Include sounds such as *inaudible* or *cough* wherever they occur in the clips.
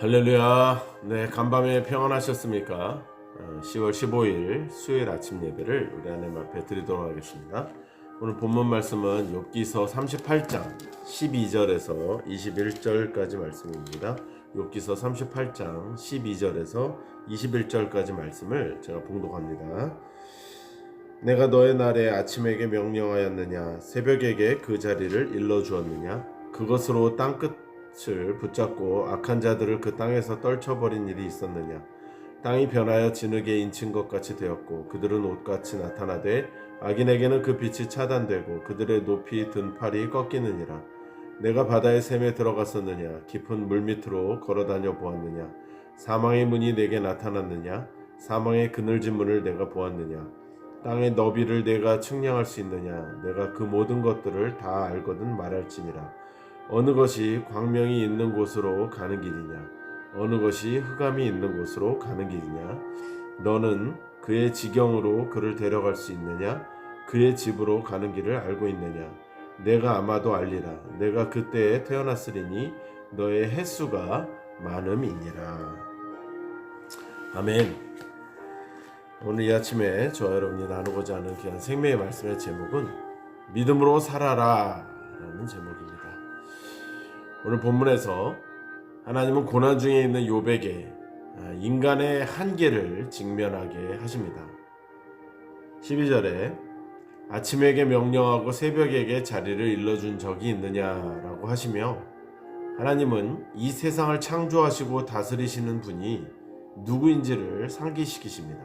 할렐루야. 네, 간밤에 평안하셨습니까? 어, 10월 15일 수요일 아침 예배를 우리 하나님 앞에 드리도록 하겠습니다. 오늘 본문 말씀은 욥기서 38장 12절에서 21절까지 말씀입니다. 욥기서 38장 12절에서 21절까지 말씀을 제가 봉독합니다. 내가 너의 날에 아침에게 명령하였느냐 새벽에게 그 자리를 일러 주었느냐 그것으로 땅끝 을 붙잡고 악한 자들을 그 땅에서 떨쳐버린 일이 있었느냐. 땅이 변하여 진흙에 인친 것 같이 되었고 그들은 옷같이 나타나되 악인에게는 그 빛이 차단되고 그들의 높이 든 팔이 꺾이느니라. 내가 바다의 샘에 들어갔었느냐? 깊은 물 밑으로 걸어다녀 보았느냐? 사망의 문이 내게 나타났느냐? 사망의 그늘진 문을 내가 보았느냐? 땅의 너비를 내가 측량할 수 있느냐? 내가 그 모든 것들을 다 알거든 말할지니라 어느 것이 광명이 있는 곳으로 가는 길이냐? 어느 것이 흑암이 있는 곳으로 가는 길이냐? 너는 그의 지경으로 그를 데려갈 수 있느냐? 그의 집으로 가는 길을 알고 있느냐? 내가 아마도 알리라. 내가 그때에 태어났으리니 너의 횟수가 많음이니라. 아멘. 오늘 이 아침에 저와 여러분이 나누고자 하는 귀한 생명의 말씀의 제목은 믿음으로 살아라 라는 제목입니다. 오늘 본문에서 하나님은 고난 중에 있는 요백에 인간의 한계를 직면하게 하십니다. 12절에 아침에게 명령하고 새벽에게 자리를 일러준 적이 있느냐라고 하시며 하나님은 이 세상을 창조하시고 다스리시는 분이 누구인지를 상기시키십니다.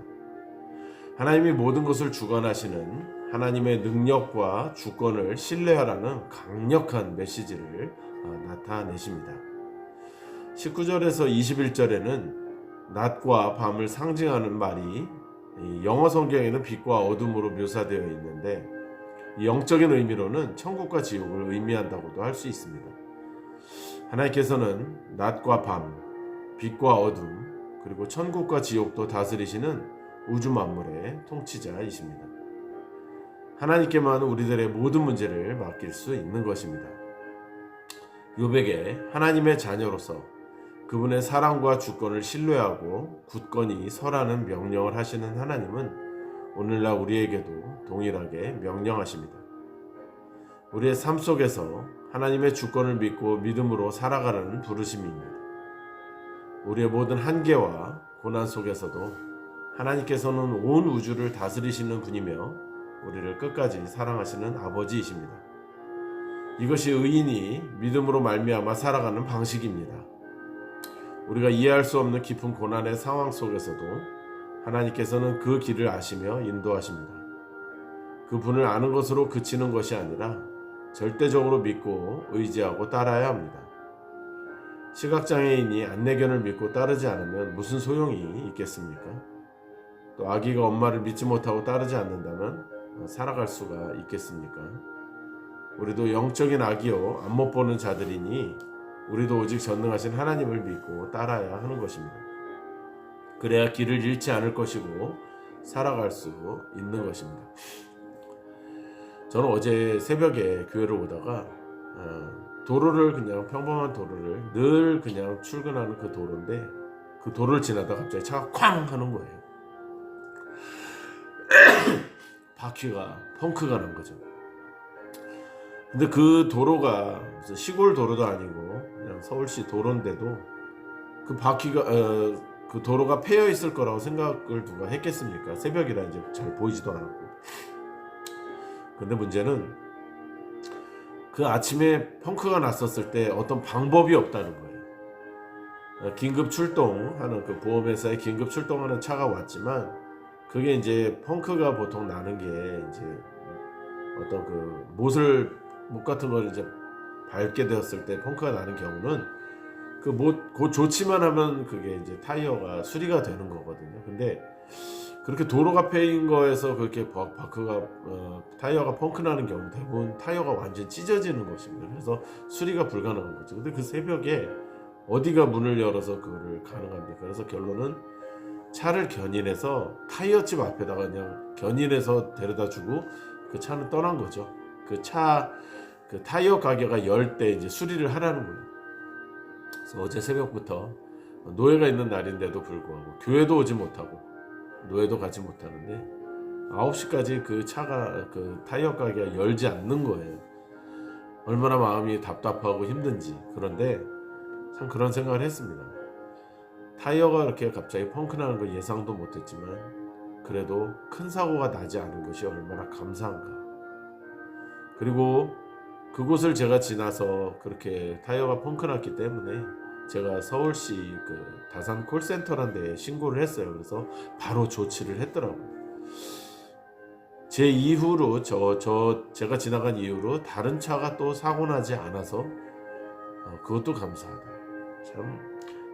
하나님이 모든 것을 주관하시는 하나님의 능력과 주권을 신뢰하라는 강력한 메시지를 어, 나타내십니다. 19절에서 21절에는 낮과 밤을 상징하는 말이 영어 성경에는 빛과 어둠으로 묘사되어 있는데 영적인 의미로는 천국과 지옥을 의미한다고도 할 수 있습니다. 하나님께서는 낮과 밤, 빛과 어둠, 그리고 천국과 지옥도 다스리시는 우주 만물의 통치자이십니다. 하나님께만 우리들의 모든 문제를 맡길 수 있는 것입니다. 요백에 하나님의 자녀로서 그분의 사랑과 주권을 신뢰하고 굳건히 설하는 명령을 하시는 하나님은 오늘날 우리에게도 동일하게 명령하십니다. 우리의 삶 속에서 하나님의 주권을 믿고 믿음으로 살아가라는 부르심입니다. 우리의 모든 한계와 고난 속에서도 하나님께서는 온 우주를 다스리시는 분이며 우리를 끝까지 사랑하시는 아버지이십니다. 이것이 의인이 믿음으로 말미암아 살아가는 방식입니다. 우리가 이해할 수 없는 깊은 고난의 상황 속에서도 하나님께서는 그 길을 아시며 인도하십니다. 그 분을 아는 것으로 그치는 것이 아니라 절대적으로 믿고 의지하고 따라야 합니다. 시각장애인이 안내견을 믿고 따르지 않으면 무슨 소용이 있겠습니까? 또 아기가 엄마를 믿지 못하고 따르지 않는다면 살아갈 수가 있겠습니까? 우리도 영적인 아기요 안못 보는 자들이니 우리도 오직 전능하신 하나님을 믿고 따라야 하는 것입니다. 그래야 길을 잃지 않을 것이고 살아갈 수 있는 것입니다. 저는 어제 새벽에 교회를 오다가 도로를 그냥 평범한 도로를 늘 그냥 출근하는 그 도로인데 그 도로를 지나다 갑자기 차가 쾅 하는 거예요. *clears throat* 바퀴가 펑크가 난 거죠. 근데 그 도로가 시골 도로도 아니고 그냥 서울시 도로인데도 그 바퀴가 어, 그 도로가 패여 있을 거라고 생각을 누가 했겠습니까? 새벽이라 이제 잘 보이지도 않았고. 근데 문제는 그 아침에 펑크가 났었을 때 어떤 방법이 없다는 거예요. 어, 긴급 출동하는 그 보험회사에 긴급 출동하는 차가 왔지만 그게 이제 펑크가 보통 나는 게 이제 어떤 그 못을 못 같은 걸 이제 밟게 되었을 때 펑크가 나는 경우는 그못곧 좋지만 하면 그게 이제 타이어가 수리가 되는 거거든요. 근데 그렇게 도로가 패인 거에서 그렇게 바크가 어, 타이어가 펑크 나는 경우 대부분 타이어가 완전 찢어지는 것입니다. 그래서 수리가 불가능한 거죠. 근데 그 새벽에 어디가 문을 열어서 그거를 가능합니까? 그래서 결론은 차를 견인해서 타이어집 앞에다가 그냥 견인해서 데려다 주고 그 차는 떠난 거죠. 그 차 그 타이어 가게가 열 때 이제 수리를 하라는 거예요. 그래서 어제 새벽부터 노예가 있는 날인데도 불구하고 교회도 오지 못하고 노예도 가지 못하는데 9시까지 그 차가 그 타이어 가게가 열지 않는 거예요. 얼마나 마음이 답답하고 힘든지. 그런데 참 그런 생각을 했습니다. 타이어가 이렇게 갑자기 펑크 나는 거 예상도 못했지만 그래도 큰 사고가 나지 않은 것이 얼마나 감사한가. 그리고 그곳을 제가 지나서 그렇게 타이어가 펑크 났기 때문에 제가 서울시 그 다산 콜센터란 데에 신고를 했어요. 그래서 바로 조치를 했더라고요. 제 이후로 저, 저 제가 지나간 이후로 다른 차가 또 사고 나지 않아서 어, 그것도 감사하다. 참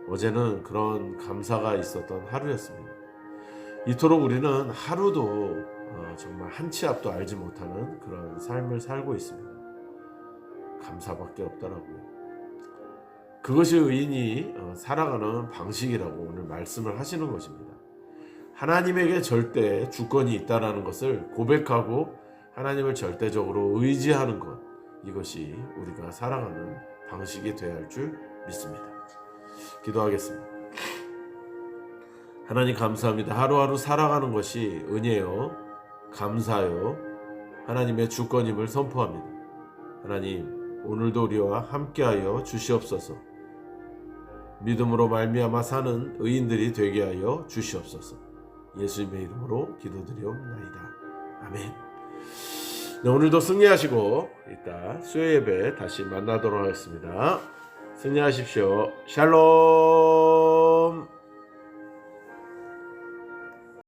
어제는 그런 감사가 있었던 하루였습니다. 이토록 우리는 하루도 어, 정말 한 치 앞도 알지 못하는 그런 삶을 살고 있습니다. 감사밖에 없더라고요. 그것이 의인이 어, 살아가는 방식이라고 오늘 말씀을 하시는 것입니다. 하나님에게 절대 주권이 있다라는 것을 고백하고 하나님을 절대적으로 의지하는 것 이것이 우리가 살아가는 방식이 되어야 할 줄 믿습니다. 기도하겠습니다. 하나님 감사합니다. 하루하루 살아가는 것이 은혜요, 감사요, 하나님의 주권임을 선포합니다. 하나님 오늘도 우리와 함께하여 주시옵소서. 믿음으로 말미암아 사는 의인들이 되게 하여 주시옵소서. 예수님의 이름으로 기도드리옵나이다. 아멘. 네, 오늘도 승리하시고 이따 수요 예배 다시 만나도록 하겠습니다. 승리하십시오. 샬롬.